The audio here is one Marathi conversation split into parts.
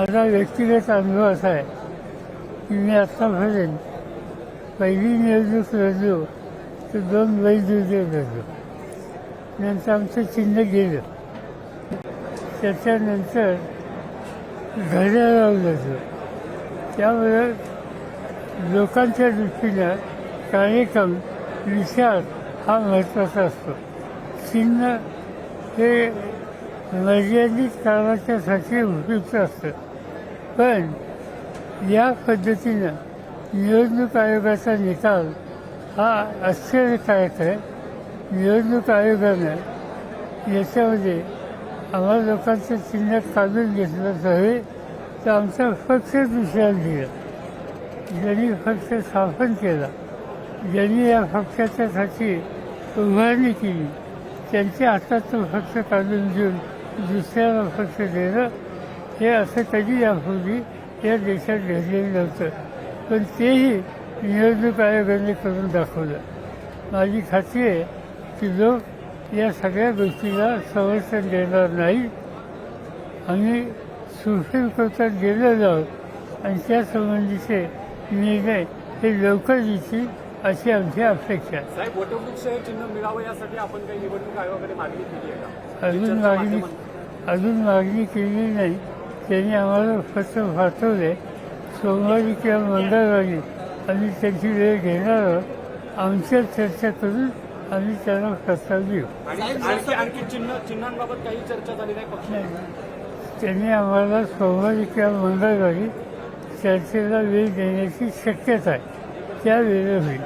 माझा व्यक्तिगत अनुभव असा आहे की मी आत्तापर्यंत पहिली निवडणूक लढलो तर दोन वैद्युतीय लढलो नंतर आमचं चिन्ह गेलं. त्याच्यानंतर घड्याळावर लढलो त्यामुळे लोकांच्या दृष्टीनं कार्यक्रम विचार हा महत्त्वाचा असतो. चिन्ह हे मर्यादित कारणाच्यासाठी उपयुक्त असतं. पण या पद्धतीनं निवडणूक आयोगाचा निकाल हा आश्चर्यकारक आहे. निवडणूक आयोगानं याच्यामध्ये आम्हाला लोकांचं चिन्ह काढून घेतलं नव्हे तर आमचा पक्ष दुसऱ्या दिला ज्यांनी पक्ष स्थापन केला ज्यांनी या पक्षाच्यासाठी उभारणी केली त्यांच्या हातात तो पक्ष काढून देऊन दुसऱ्याला पक्ष देणं हे असं कधी यापूर्वी या देशात घडलेलं नव्हतं. पण तेही निवडणूक आयोगाने करून दाखवलं. माझी खात्री आहे की लोक या सगळ्या गोष्टीला समर्थन देणार नाही. आम्ही सुप्रीम कोर्टात गेलेलो आहोत आणि त्यासंबंधीचे निर्णय हे लवकर येतील अशी आमची अपेक्षा अजून मागणी. अजून मागणी केली नाही. त्यांनी आम्हाला पत्र पाठवले. सोमवारी किंवा मंगळवारी आम्ही त्यांची वेळ घेणार आहोत. आमच्या चर्चा करून आम्ही त्यांना प्रस्ताव देऊ आणि आणखी आणखी चिन्ह चिन्हांबाबत काही चर्चा झाली नाही पक्ष त्यांनी आम्हाला सोमवारी किंवा मंगळवारी चर्चेला वेळ देण्याची शक्यता आहे. त्या वेळेला होईल.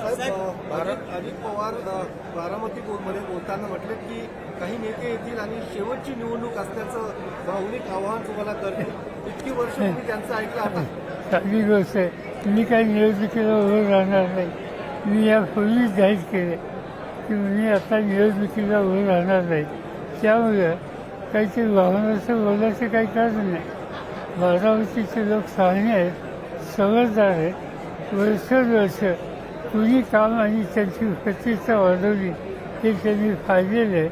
अजित पवार बारामती बोर्डमध्ये बोलताना म्हटले की काही नेते येतील आणि शेवटची निवडणूक असल्याचं भावनिक आवाहन तुम्हाला करतील. इतकी वर्ष तुम्ही त्यांचं ऐकलं आता. चांगली गोष्ट आहे. मी काही निवडणुकीला उभं राहणार नाही. मी यापूर्वीच जाहीर केले. की मी आता निवडणुकीला उभं राहणार नाही. त्यामुळे काहीतरी वाहनाचं बोलायचं काही कारण नाही. बारामतीचे लोक शहाणे आहेत समजदार आहेत वर्षोवर्ष कुणी काम आणि त्यांची प्रतिष्ठा वाढवली हे त्यांनी पाहिलेलं आहे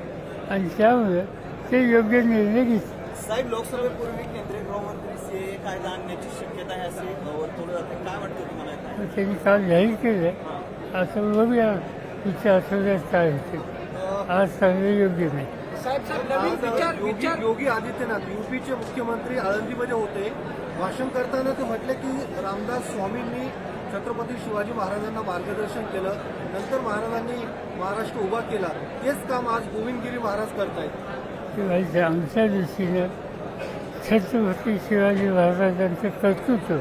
आणि त्यामुळे ते योग्य निर्णय घेतले. साहेब लोकसभेपूर्वी केंद्रीय गृहमंत्री सीए कायदा आणण्याची शक्यता आहे असे वर्तवलं जाते काय वाटतं तुम्हाला त्यांनी काल जाहीर केलं. असं बघूया पुढच्या आठवड्यात काय होते. आज सांगणं योग्य नाही. योगी योगी आदित्यनाथ युपीचे मुख्यमंत्री आळंदीमध्ये होते. भाषण करताना ते म्हटले की रामदास स्वामींनी छत्रपती शिवाजी महाराजांना मार्गदर्शन केलं नंतर महाराजांनी महाराष्ट्र उभा केला. तेच काम आज गोविंदगिरी महाराज करतायत. किंवा आमच्या दृष्टीनं छत्रपती शिवाजी महाराजांचं कर्तृत्व.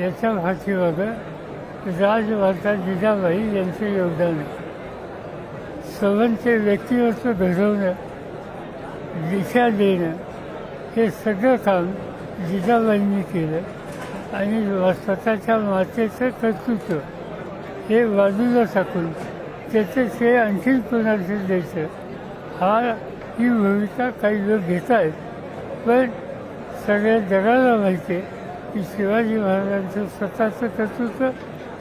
याच्या पाठीमागं राजमाता जिजाबाई यांचं योगदान आहे. सर्वांचे व्यक्तिमत्व घडवणं दिशा देणं हे सगळं काम जिजाबाईंनी केलं. आणि स्वतःच्या मातेचं कर्तृत्व हे बाजूला टाकून त्याचं ते आणखीन कोणाला द्यायचं? हा ही भूमिका काही लोक घेत आहेत पण सगळ्या जगाला माहिती आहे की शिवाजी महाराजांचं स्वतःचं कर्तृत्व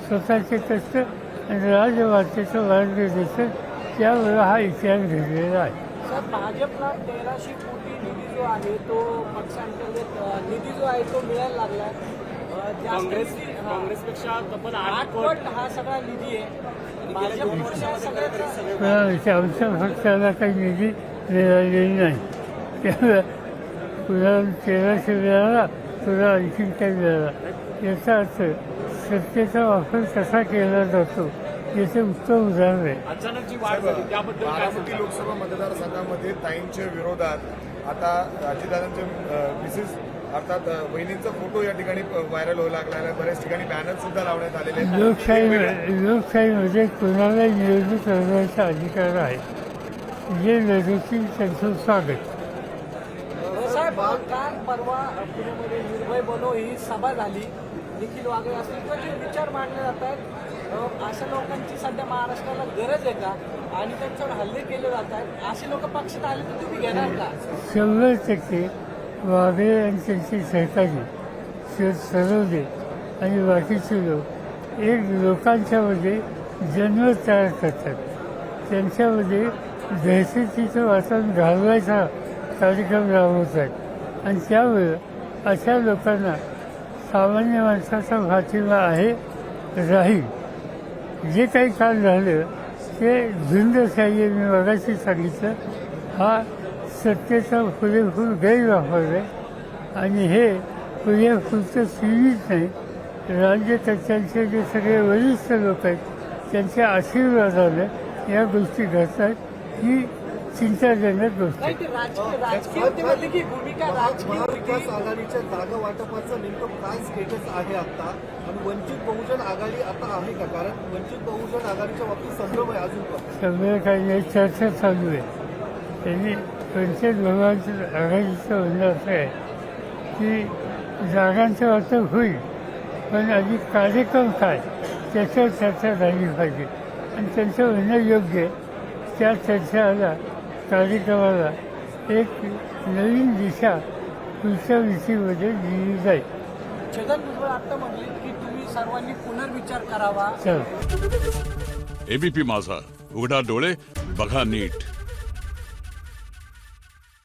स्वतःचे कष्ट आणि राजमातेचं मार्गदर्शन त्यामुळे हा इतिहास घडलेला आहे. भाजपला तेराशे कोटी निधी जो आहे तो पक्षांतर्गत निधी जो आहे तो मिळायला लागला काँग्रेस काँग्रेसपेक्षा तब्बल आठ आठ पट हा सगळा निधी आहे भाजप सगळ्यात पण आमच्या पक्षाला काही निधी मिळालेली नाही त्यामुळे कुणाला तेराशे मिळाला कुणाला आणखीन काही मिळाला याचा अर्थ सत्तेचा वापर कसा केला जातो याचं उत्तम उदाहरण आहे अचानक जी वाढ झाली त्याबद्दल काय बारामती? लोकसभा मतदारसंघामध्ये ताईंच्या विरोधात आता अजितदादांचे मिसेस अर्थात बहिणींचा फोटो या ठिकाणी व्हायरल होऊ लागला आहे. बऱ्याच ठिकाणी बॅनर सुद्धा लावण्यात आलेले आहेत. लोकशाही लोकशाहीमध्ये कुणाला निवडणूक लढवायचा अधिकार आहे. जे लढवतील त्यांचं स्वागत. साहेब काल परवा पुण्यामध्ये निर्भय बनो ही सभा झाली. निखिल वागळे असतील. किंवा जे विचार मांडले जात आहेत अ, अशा लोकांची सध्या महाराष्ट्राला गरज आहे का? आणि त्यांच्यावर हल्ले केले जात आहेत असे लोक पक्षात आले तर तुम्ही घेणार का? शंभर टक्के. वाघे आणि त्यांचे सहकारी शोध सरवले आणि बाकीचे लोक. एक लोकांच्यामध्ये जन्म तयार करतात. त्यांच्यामध्ये दहशतीचं वातावरण घालवायचा कार्यक्रम राबवत आहेत आणि त्यामुळं अशा लोकांना सामान्य माणसाचा पाठिंबा आहे राहील. जे काही काल झालं ते झुंडशाही मी मगाशी सांगितलं हा सत्तेचा पुरेपूर गैरवापर आहे आणि हे पुरेपूरचं सीमित नाही राज्य त्यांचे जे सगळे वरिष्ठ लोक आहेत त्यांच्या आशीर्वादानं या गोष्टी घडतात. ही चिंताजनक गोष्ट आघाडीच्या जागा वाटपाचं नेमकं काय स्टेटस आहे आता? आणि वंचित बहुजन आघाडी आता आहे का? कारण वंचित बहुजन आघाडीच्या बाबतीत संभ्रम आहे अजून सगळं काही नाही चर्चा चालू आहे. त्यांनी पंचायत भवनाचं आघाडीचं म्हणणं असं आहे की जागांचं वाटप होईल पण आधी कार्यक्रम काय त्याच्यावर चर्चा झाली पाहिजे. आणि त्यांचं म्हणणं योग्य आहे त्या चर्चाला कार्यक्रमाला एक नवीन दिशा पुढच्या विषयीमध्ये दिली जाईल. छगन भुजबळ आता म्हणले की तुम्ही सर्वांनी पुनर्विचार करावा. चला. एबीपी माझा उघडा डोळे बघा नीट.